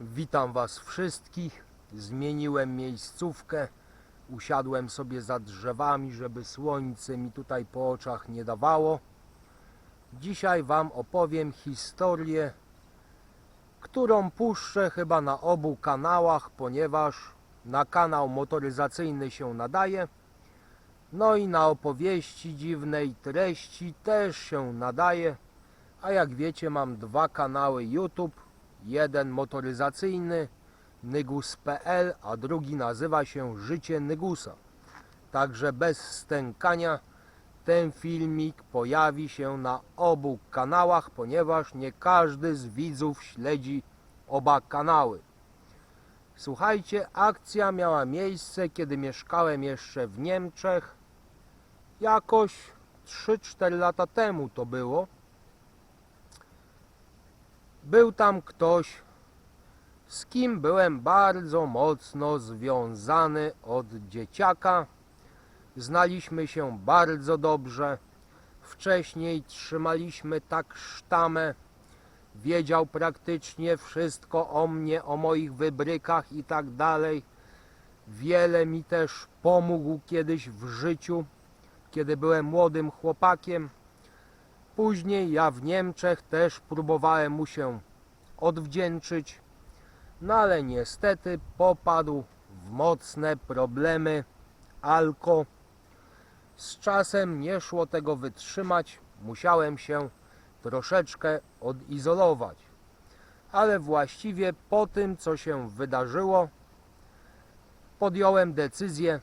Witam Was wszystkich. Zmieniłem miejscówkę. Usiadłem sobie za drzewami, żeby słońce mi tutaj po oczach nie dawało. Dzisiaj Wam opowiem historię, którą puszczę chyba na obu kanałach, ponieważ na kanał motoryzacyjny się nadaje. No i na opowieści dziwnej treści też się nadaje. A jak wiecie, mam dwa kanały YouTube. Jeden motoryzacyjny, nygus.pl, a drugi nazywa się Życie Nygusa. Także bez stękania ten filmik pojawi się na obu kanałach, ponieważ nie każdy z widzów śledzi oba kanały. Słuchajcie, akcja miała miejsce, kiedy mieszkałem jeszcze w Niemczech. Jakoś 3-4 lata temu to było. Był tam ktoś, z kim byłem bardzo mocno związany od dzieciaka. Znaliśmy się bardzo dobrze. Wcześniej trzymaliśmy tak sztamę. Wiedział praktycznie wszystko o mnie, o moich wybrykach i tak dalej. Wiele mi też pomógł kiedyś w życiu, kiedy byłem młodym chłopakiem. Później ja w Niemczech też próbowałem mu się odwdzięczyć, no ale niestety popadł w mocne problemy alko. Z czasem nie szło tego wytrzymać, musiałem się troszeczkę odizolować. Ale właściwie po tym, co się wydarzyło, podjąłem decyzję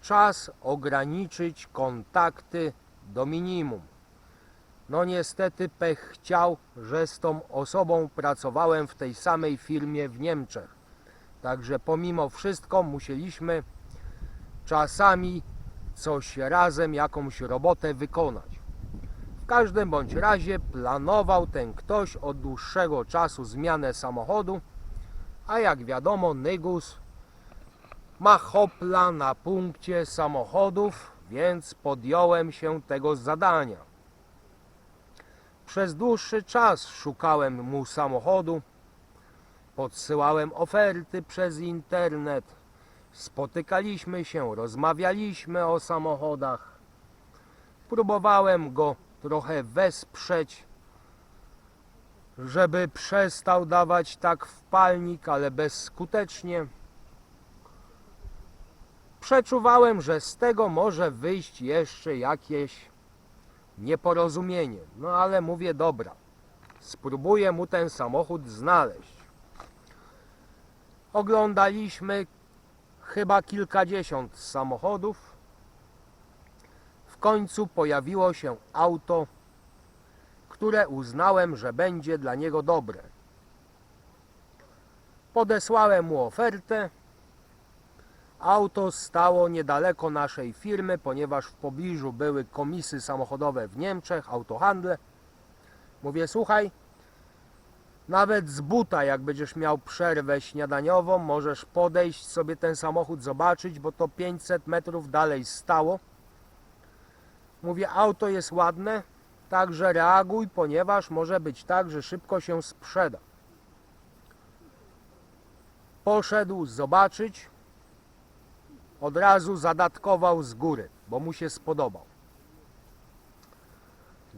czas ograniczyć kontakty do minimum. No niestety pech chciał, że z tą osobą pracowałem w tej samej firmie w Niemczech. Także pomimo wszystko musieliśmy czasami coś razem, jakąś robotę wykonać. W każdym bądź razie planował ten ktoś od dłuższego czasu zmianę samochodu, a jak wiadomo Nygus ma hopla na punkcie samochodów, więc podjąłem się tego zadania. Przez dłuższy czas szukałem mu samochodu, podsyłałem oferty przez internet, spotykaliśmy się, rozmawialiśmy o samochodach. Próbowałem go trochę wesprzeć, żeby przestał dawać tak w palnik, ale bezskutecznie. Przeczuwałem, że z tego może wyjść jeszcze jakieś nieporozumienie. No ale mówię, dobra, spróbuję mu ten samochód znaleźć. Oglądaliśmy chyba kilkadziesiąt samochodów. W końcu pojawiło się auto, które uznałem, że będzie dla niego dobre. Podesłałem mu ofertę. Auto stało niedaleko naszej firmy, ponieważ w pobliżu były komisy samochodowe w Niemczech, autohandle. Mówię, słuchaj, nawet z buta, jak będziesz miał przerwę śniadaniową, możesz podejść sobie ten samochód zobaczyć, bo to 500 metrów dalej stało. Mówię, auto jest ładne, także reaguj, ponieważ może być tak, że szybko się sprzeda. Poszedł zobaczyć, od razu zadatkował z góry, bo mu się spodobał.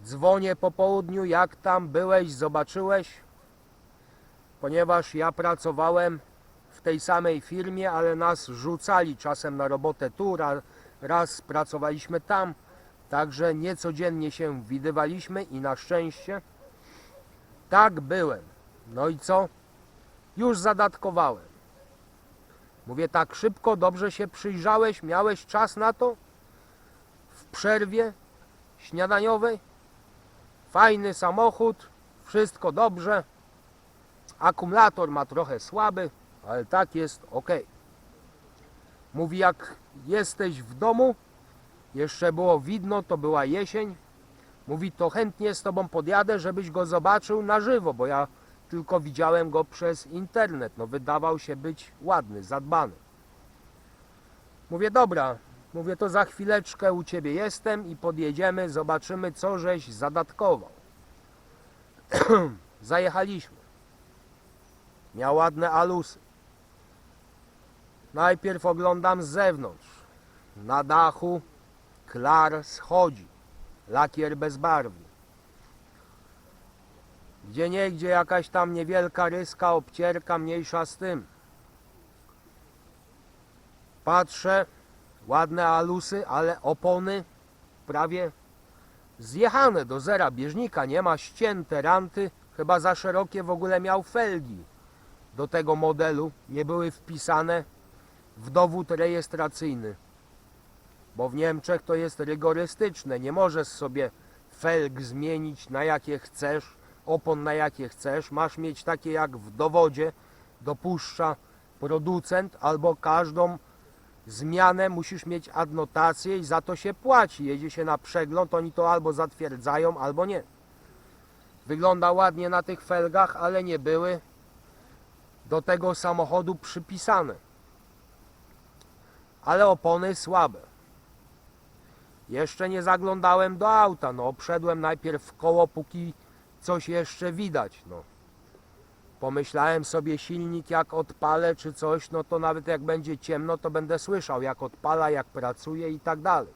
Dzwonię po południu, jak tam byłeś, zobaczyłeś? Ponieważ ja pracowałem w tej samej firmie, ale nas rzucali czasem na robotę tu, ra- raz pracowaliśmy tam, także niecodziennie się widywaliśmy i na szczęście tak byłem. No i co? Już zadatkowałem. Mówię tak szybko, dobrze się przyjrzałeś, miałeś czas na to? W przerwie śniadaniowej? Fajny samochód, wszystko dobrze. Akumulator ma trochę słaby, ale tak jest ok. Mówi, jak jesteś w domu, jeszcze było widno, to była jesień. Mówi, to chętnie z tobą podjadę, żebyś go zobaczył na żywo, bo ja tylko widziałem go przez internet. No wydawał się być ładny, zadbany. Mówię, dobra, mówię, to za chwileczkę u ciebie jestem i podjedziemy, zobaczymy, co żeś zadatkował. Zajechaliśmy. Miał ładne alusy. Najpierw oglądam z zewnątrz. Na dachu klar schodzi. Lakier bezbarwny. Gdzie niegdzie jakaś tam niewielka ryska, obcierka, mniejsza z tym. Patrzę, ładne alusy, ale opony prawie zjechane do zera bieżnika. Nie ma ścięte ranty, chyba za szerokie w ogóle miał felgi do tego modelu. Nie były wpisane w dowód rejestracyjny. Bo w Niemczech to jest rygorystyczne. Nie możesz sobie felg zmienić na jakie chcesz, opon na jakie chcesz. Masz mieć takie jak w dowodzie dopuszcza producent albo każdą zmianę musisz mieć adnotację i za to się płaci. Jedzie się na przegląd, oni to albo zatwierdzają, albo nie. Wygląda ładnie na tych felgach, ale nie były do tego samochodu przypisane. Ale opony słabe. Jeszcze nie zaglądałem do auta, no obszedłem najpierw koło, póki coś jeszcze widać, no. Pomyślałem sobie silnik jak odpalę czy coś, no to nawet jak będzie ciemno, to będę słyszał jak odpala, jak pracuje i tak dalej.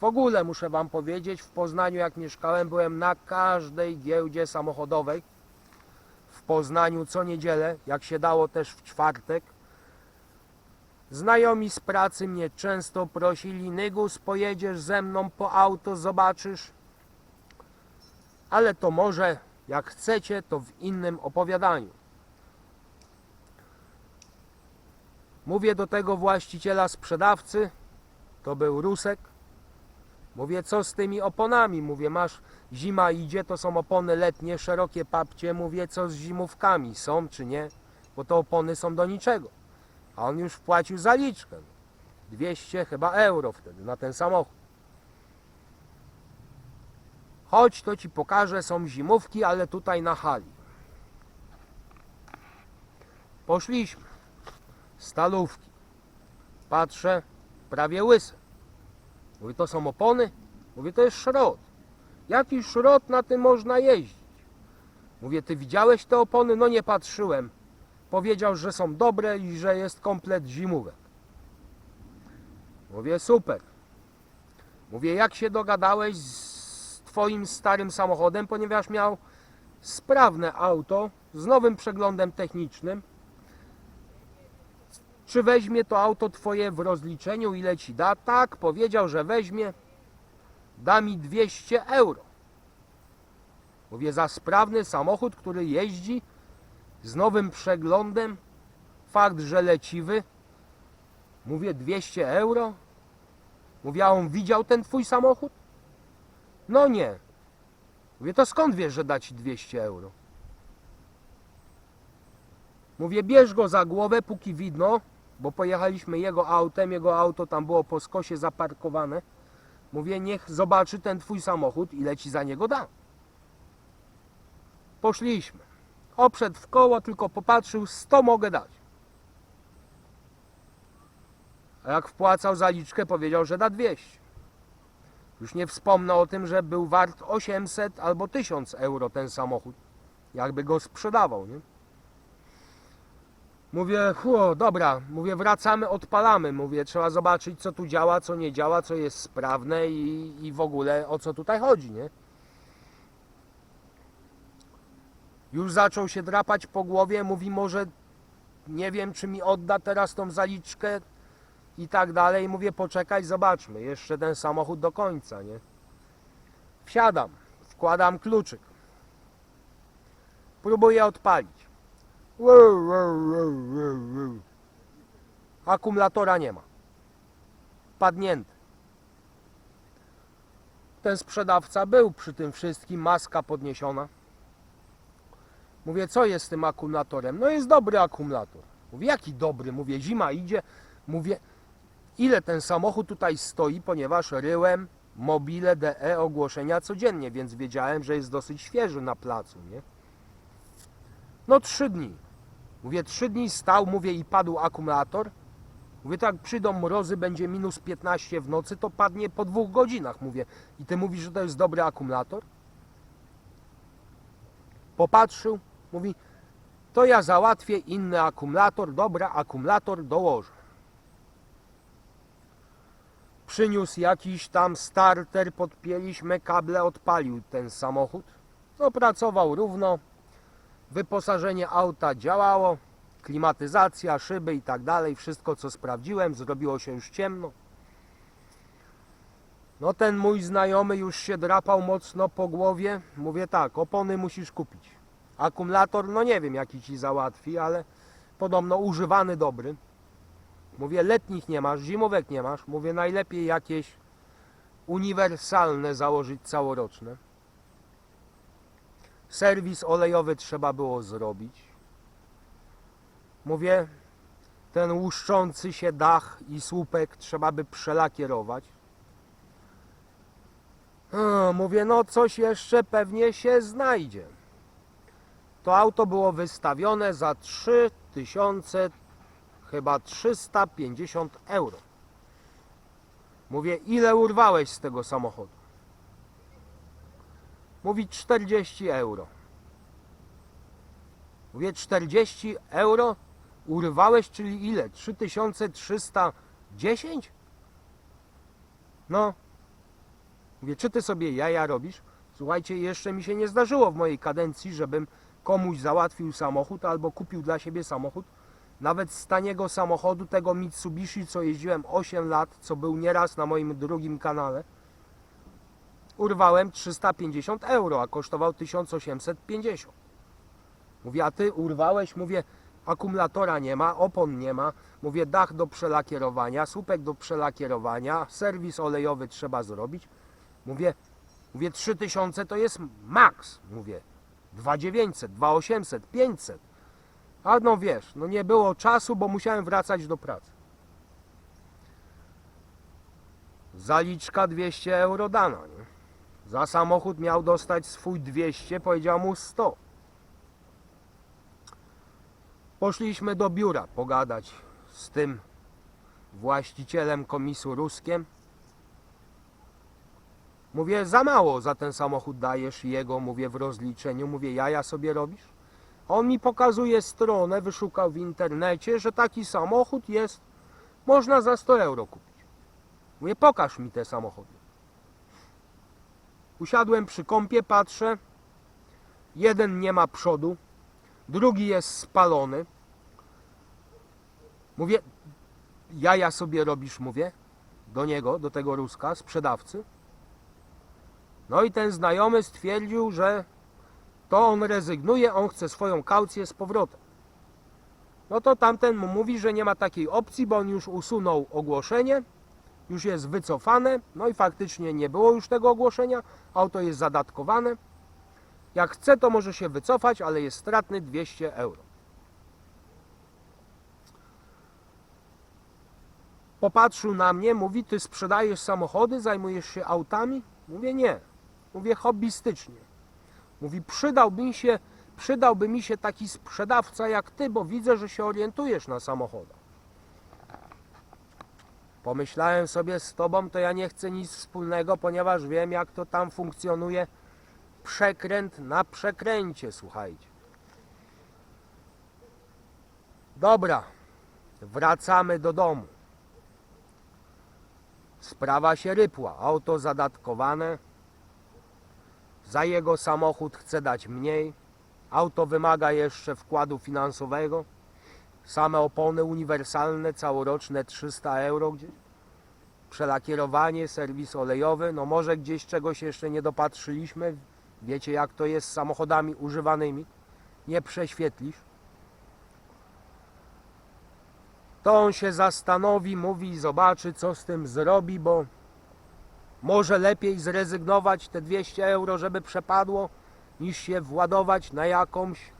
W ogóle muszę wam powiedzieć, w Poznaniu jak mieszkałem, byłem na każdej giełdzie samochodowej. W Poznaniu co niedzielę, jak się dało też w czwartek. Znajomi z pracy mnie często prosili, Nygus, pojedziesz ze mną po auto, zobaczysz. Ale to może, jak chcecie, to w innym opowiadaniu. Mówię do tego właściciela sprzedawcy, to był Rusek. Mówię, co z tymi oponami? Mówię, masz, zima idzie, to są opony letnie, szerokie papcie. Mówię, co z zimówkami, są czy nie? Bo te opony są do niczego. A on już wpłacił zaliczkę. 200 chyba euro wtedy na ten samochód. Chodź, to ci pokażę, są zimówki, ale tutaj na hali. Poszliśmy. Stalówki. Patrzę, prawie łyse. Mówię, to są opony? Mówię, to jest szrot. Jaki szrot na tym można jeździć? Mówię, ty widziałeś te opony? No nie patrzyłem. Powiedział, że są dobre i że jest komplet zimówek. Mówię, super. Mówię, jak się dogadałeś z twoim starym samochodem, ponieważ miał sprawne auto z nowym przeglądem technicznym. Czy weźmie to auto twoje w rozliczeniu, ile ci da? Tak, powiedział, że weźmie. Da mi 200 euro. Mówię, za sprawny samochód, który jeździ z nowym przeglądem, fakt, że leciwy. Mówię, 200 euro? Mówię, a on widział ten twój samochód? No nie. Mówię, to skąd wiesz, że da ci 200 euro? Mówię, bierz go za głowę, póki widno, bo pojechaliśmy jego autem, jego auto tam było po skosie zaparkowane. Mówię, niech zobaczy ten twój samochód, ile ci za niego da. Poszliśmy. Oprzedł w koło, tylko popatrzył, 100 mogę dać. A jak wpłacał zaliczkę, powiedział, że da 200. Już nie wspomnę o tym, że był wart 800 albo 1000 euro ten samochód. Jakby go sprzedawał, nie? Mówię, hu, dobra, mówię, wracamy, odpalamy. Mówię, trzeba zobaczyć, co tu działa, co nie działa, co jest sprawne i, i w ogóle o co tutaj chodzi, nie? Już zaczął się drapać po głowie, mówi, może nie wiem, czy mi odda teraz tą zaliczkę i tak dalej. Mówię, poczekaj, zobaczmy, jeszcze ten samochód do końca, nie? Wsiadam, wkładam kluczyk. Próbuję odpalić. Akumulatora nie ma. Padnięty. Ten sprzedawca był przy tym wszystkim, maska podniesiona. Mówię, co jest z tym akumulatorem? No jest dobry akumulator. Mówię, jaki dobry? Mówię, zima idzie. Mówię, ile ten samochód tutaj stoi, ponieważ ryłem mobile DE ogłoszenia codziennie, więc wiedziałem, że jest dosyć świeży na placu, nie? No trzy dni. Mówię, trzy dni stał, mówię i padł akumulator. Mówię, tak przyjdą mrozy, będzie minus 15 w nocy, to padnie po dwóch godzinach, mówię. I ty mówisz, że to jest dobry akumulator? Popatrzył, mówi, to ja załatwię inny akumulator, dobra, akumulator dołożę. Przyniósł jakiś tam starter, podpięliśmy kable, odpalił ten samochód. No pracował równo, wyposażenie auta działało, klimatyzacja, szyby i tak dalej, wszystko co sprawdziłem, zrobiło się już ciemno. No ten mój znajomy już się drapał mocno po głowie. Mówię tak, opony musisz kupić. Akumulator, no nie wiem jaki ci załatwi, ale podobno używany dobry. Mówię, letnich nie masz, zimówek nie masz. Mówię, najlepiej jakieś uniwersalne założyć całoroczne. Serwis olejowy trzeba było zrobić. Mówię, ten łuszczący się dach i słupek trzeba by przelakierować. Mówię, no coś jeszcze pewnie się znajdzie. To auto było wystawione za 3000, chyba 350 euro. Mówię, ile urwałeś z tego samochodu? Mówi 40 euro. Mówię, 40 euro urwałeś, czyli ile? 3310? No, Mówię, czy ty sobie jaja robisz? Słuchajcie, jeszcze mi się nie zdarzyło w mojej kadencji, żebym komuś załatwił samochód albo kupił dla siebie samochód. Nawet z taniego samochodu, tego Mitsubishi, co jeździłem 8 lat, co był nieraz na moim drugim kanale, urwałem 350 euro, a kosztował 1850. Mówię, a ty urwałeś? Mówię, akumulatora nie ma, opon nie ma. Mówię, dach do przelakierowania, słupek do przelakierowania, serwis olejowy trzeba zrobić. Mówię, mówię 3000 to jest maks, mówię 2900, 2800, 500. A no wiesz, no nie było czasu, bo musiałem wracać do pracy. Zaliczka 200 euro dana, nie? Za samochód miał dostać swój 200, powiedział mu 100. Poszliśmy do biura pogadać z tym właścicielem komisu ruskiem. Mówię, za mało za ten samochód dajesz jego, mówię w rozliczeniu, mówię, jaja sobie robisz? On mi pokazuje stronę, wyszukał w internecie, że taki samochód jest, można za 100 euro kupić. Mówię, pokaż mi te samochody. Usiadłem przy kąpie, patrzę, jeden nie ma przodu, drugi jest spalony. Mówię, jaja sobie robisz, mówię, do niego, do tego Ruska, sprzedawcy. No i ten znajomy stwierdził, że to on rezygnuje, on chce swoją kaucję z powrotem. No to tamten mu mówi, że nie ma takiej opcji, bo on już usunął ogłoszenie, już jest wycofane, no i faktycznie nie było już tego ogłoszenia, auto jest zadatkowane. Jak chce, to może się wycofać, ale jest stratny 200 euro. Popatrzył na mnie, mówi, ty sprzedajesz samochody, zajmujesz się autami? Mówię, nie. Mówię, hobbystycznie. Mówi, przydałby mi się, przydałby mi się taki sprzedawca jak ty, bo widzę, że się orientujesz na samochodach. Pomyślałem sobie, z tobą to ja nie chcę nic wspólnego, ponieważ wiem, jak to tam funkcjonuje. Przekręt na przekręcie, słuchajcie. Dobra, wracamy do domu. Sprawa się rypła. Auto zadatkowane. Za jego samochód chce dać mniej. Auto wymaga jeszcze wkładu finansowego. Same opony uniwersalne, całoroczne 300 euro gdzieś. Przelakierowanie, serwis olejowy. No może gdzieś czegoś jeszcze nie dopatrzyliśmy. Wiecie jak to jest z samochodami używanymi. Nie prześwietlisz. To on się zastanowi, mówi zobaczy, co z tym zrobi, bo może lepiej zrezygnować te 200 euro, żeby przepadło, niż się władować na jakąś.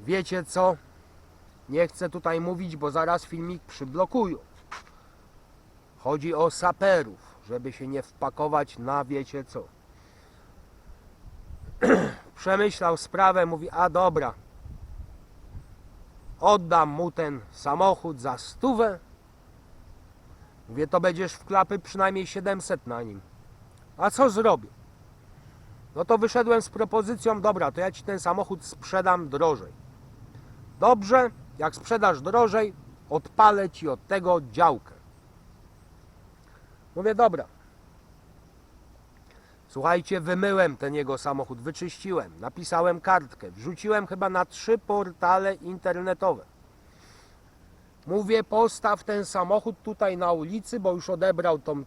Wiecie co? Nie chcę tutaj mówić, bo zaraz filmik przyblokują. Chodzi o saperów, żeby się nie wpakować na wiecie co. Przemyślał sprawę, mówi, a dobra, oddam mu ten samochód za stówę. Mówię, to będziesz w klapy przynajmniej 700 na nim. A co zrobię? No to wyszedłem z propozycją, dobra, to ja ci ten samochód sprzedam drożej. Dobrze, jak sprzedasz drożej, odpalę ci od tego działkę. Mówię, dobra. Słuchajcie, wymyłem ten jego samochód, wyczyściłem, napisałem kartkę, wrzuciłem chyba na trzy portale internetowe. Mówię, postaw ten samochód tutaj na ulicy, bo już odebrał tą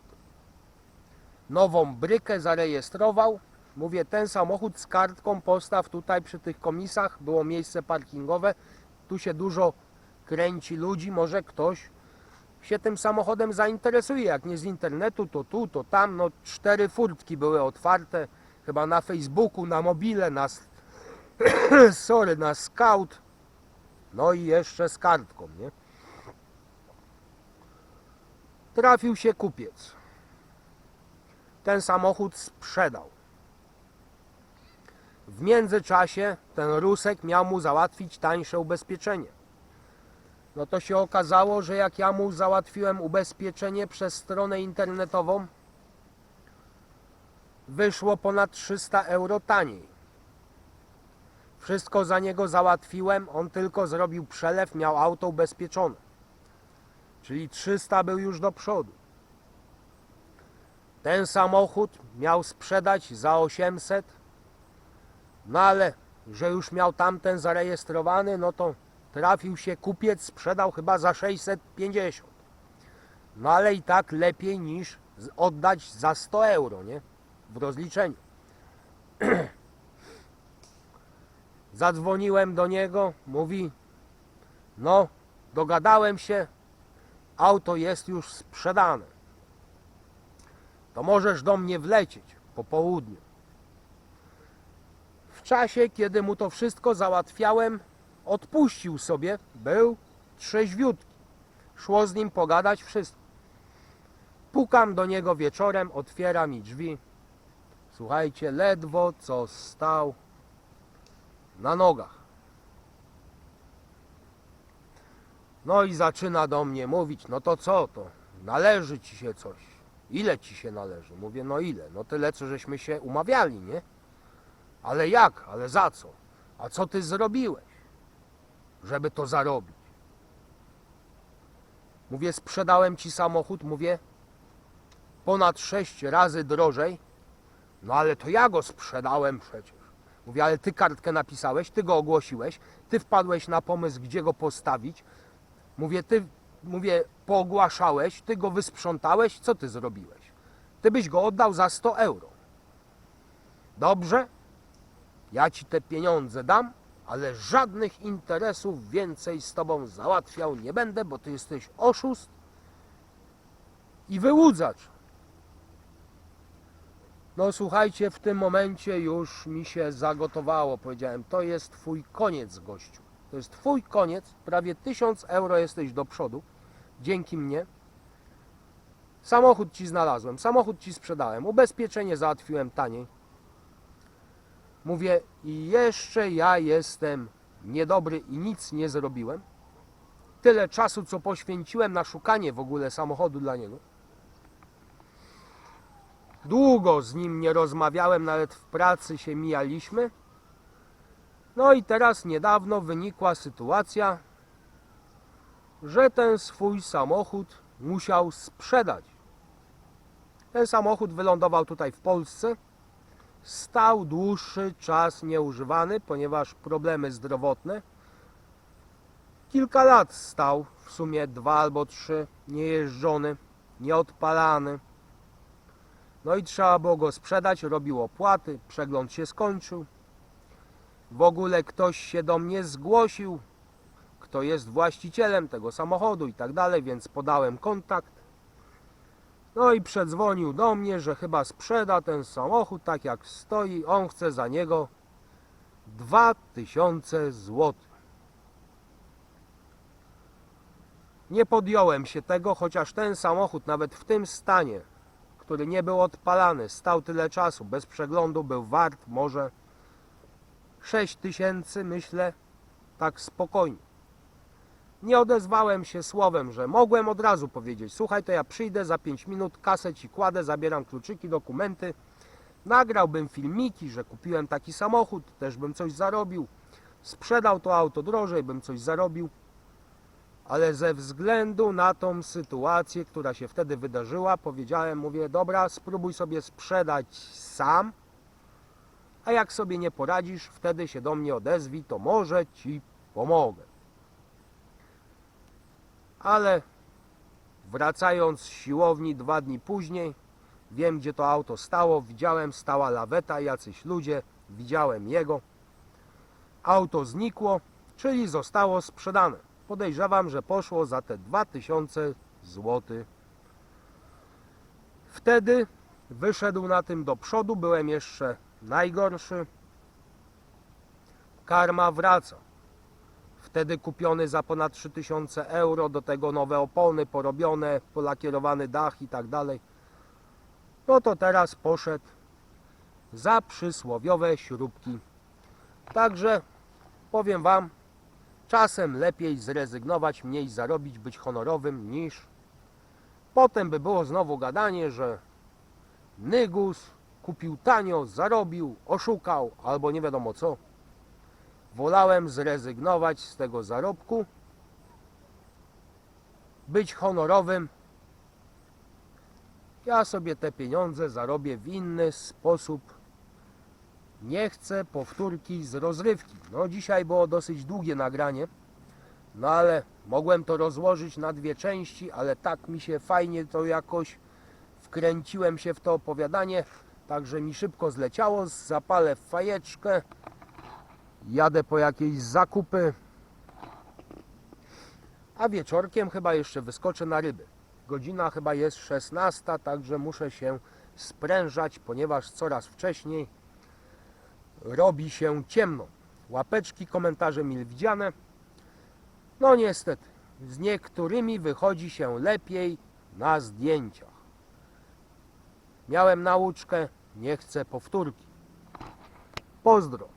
nową brykę, zarejestrował. Mówię, ten samochód z kartką postaw tutaj przy tych komisach, było miejsce parkingowe. Tu się dużo kręci ludzi, może ktoś się tym samochodem zainteresuje. Jak nie z internetu, to tu, to tam. No cztery furtki były otwarte, chyba na Facebooku, na mobile, na sorry, na Scout. No i jeszcze z kartką, nie? Trafił się kupiec. Ten samochód sprzedał. W międzyczasie ten Rusek miał mu załatwić tańsze ubezpieczenie. No to się okazało, że jak ja mu załatwiłem ubezpieczenie przez stronę internetową, wyszło ponad 300 euro taniej. Wszystko za niego załatwiłem, on tylko zrobił przelew, miał auto ubezpieczone. Czyli 300 był już do przodu. Ten samochód miał sprzedać za 800, no ale że już miał tamten zarejestrowany, no to trafił się kupiec, sprzedał chyba za 650. No ale i tak lepiej niż oddać za 100 euro, nie? W rozliczeniu. Zadzwoniłem do niego, mówi, no, dogadałem się, auto jest już sprzedane. To możesz do mnie wlecieć po południu. W czasie, kiedy mu to wszystko załatwiałem, odpuścił sobie, był trzeźwiutki. Szło z nim pogadać wszystko. Pukam do niego wieczorem, otwiera mi drzwi. Słuchajcie, ledwo co stał na nogach. No i zaczyna do mnie mówić, no to co to? Należy ci się coś. Ile ci się należy? Mówię, no ile? No tyle, co żeśmy się umawiali, nie? Ale jak? Ale za co? A co ty zrobiłeś, żeby to zarobić? Mówię, sprzedałem ci samochód, mówię, ponad sześć razy drożej. No ale to ja go sprzedałem przecież. Mówię, ale ty kartkę napisałeś, ty go ogłosiłeś, ty wpadłeś na pomysł, gdzie go postawić. Mówię, ty, mówię, poogłaszałeś, ty go wysprzątałeś, co ty zrobiłeś? Ty byś go oddał za 100 euro. Dobrze, ja ci te pieniądze dam, ale żadnych interesów więcej z tobą załatwiał nie będę, bo ty jesteś oszust i wyłudzacz. No słuchajcie, w tym momencie już mi się zagotowało. Powiedziałem, to jest twój koniec, gościu. To jest twój koniec. Prawie 1000 euro jesteś do przodu. Dzięki mnie. Samochód ci znalazłem, samochód ci sprzedałem, ubezpieczenie załatwiłem taniej. Mówię, i jeszcze ja jestem niedobry i nic nie zrobiłem. Tyle czasu, co poświęciłem na szukanie w ogóle samochodu dla niego. Długo z nim nie rozmawiałem, nawet w pracy się mijaliśmy. No i teraz niedawno wynikła sytuacja, że ten swój samochód musiał sprzedać. Ten samochód wylądował tutaj w Polsce. Stał dłuższy czas nieużywany, ponieważ problemy zdrowotne. Kilka lat stał, w sumie dwa albo trzy, niejeżdżony, nieodpalany. No i trzeba było go sprzedać, robił opłaty, przegląd się skończył. W ogóle ktoś się do mnie zgłosił, kto jest właścicielem tego samochodu i tak dalej, więc podałem kontakt. No i przedzwonił do mnie, że chyba sprzeda ten samochód tak jak stoi. On chce za niego 2000 zł. Nie podjąłem się tego, chociaż ten samochód nawet w tym stanie, który nie był odpalany, stał tyle czasu, bez przeglądu, był wart może 6 tysięcy, myślę, tak spokojnie. Nie odezwałem się słowem, że mogłem od razu powiedzieć: Słuchaj, to ja przyjdę za 5 minut, kasę ci kładę, zabieram kluczyki, dokumenty nagrałbym filmiki, że kupiłem taki samochód, też bym coś zarobił. Sprzedał to auto drożej, bym coś zarobił. Ale ze względu na tą sytuację, która się wtedy wydarzyła, powiedziałem, mówię, dobra, spróbuj sobie sprzedać sam, a jak sobie nie poradzisz, wtedy się do mnie odezwij, to może ci pomogę. Ale wracając z siłowni dwa dni później, wiem gdzie to auto stało, widziałem, stała laweta, jacyś ludzie, widziałem jego. Auto znikło, czyli zostało sprzedane. Podejrzewam, że poszło za te 2000 zł. Wtedy wyszedł na tym do przodu, byłem jeszcze najgorszy. Karma wraca. Wtedy kupiony za ponad 3000 euro, do tego nowe opony porobione, polakierowany dach i tak dalej. No to teraz poszedł za przysłowiowe śrubki. Także powiem Wam, czasem lepiej zrezygnować, mniej zarobić, być honorowym niż potem by było znowu gadanie, że Nygus kupił tanio, zarobił, oszukał albo nie wiadomo co. Wolałem zrezygnować z tego zarobku, być honorowym. Ja sobie te pieniądze zarobię w inny sposób. Nie chcę powtórki z rozrywki. No dzisiaj było dosyć długie nagranie. No ale mogłem to rozłożyć na dwie części, ale tak mi się fajnie to jakoś wkręciłem się w to opowiadanie, także mi szybko zleciało, zapalę fajeczkę, jadę po jakieś zakupy, a wieczorkiem chyba jeszcze wyskoczę na ryby. Godzina chyba jest 16, także muszę się sprężać, ponieważ coraz wcześniej robi się ciemno. Łapeczki, komentarze mile widziane. No niestety, z niektórymi wychodzi się lepiej na zdjęciach. Miałem nauczkę, nie chcę powtórki. Pozdro.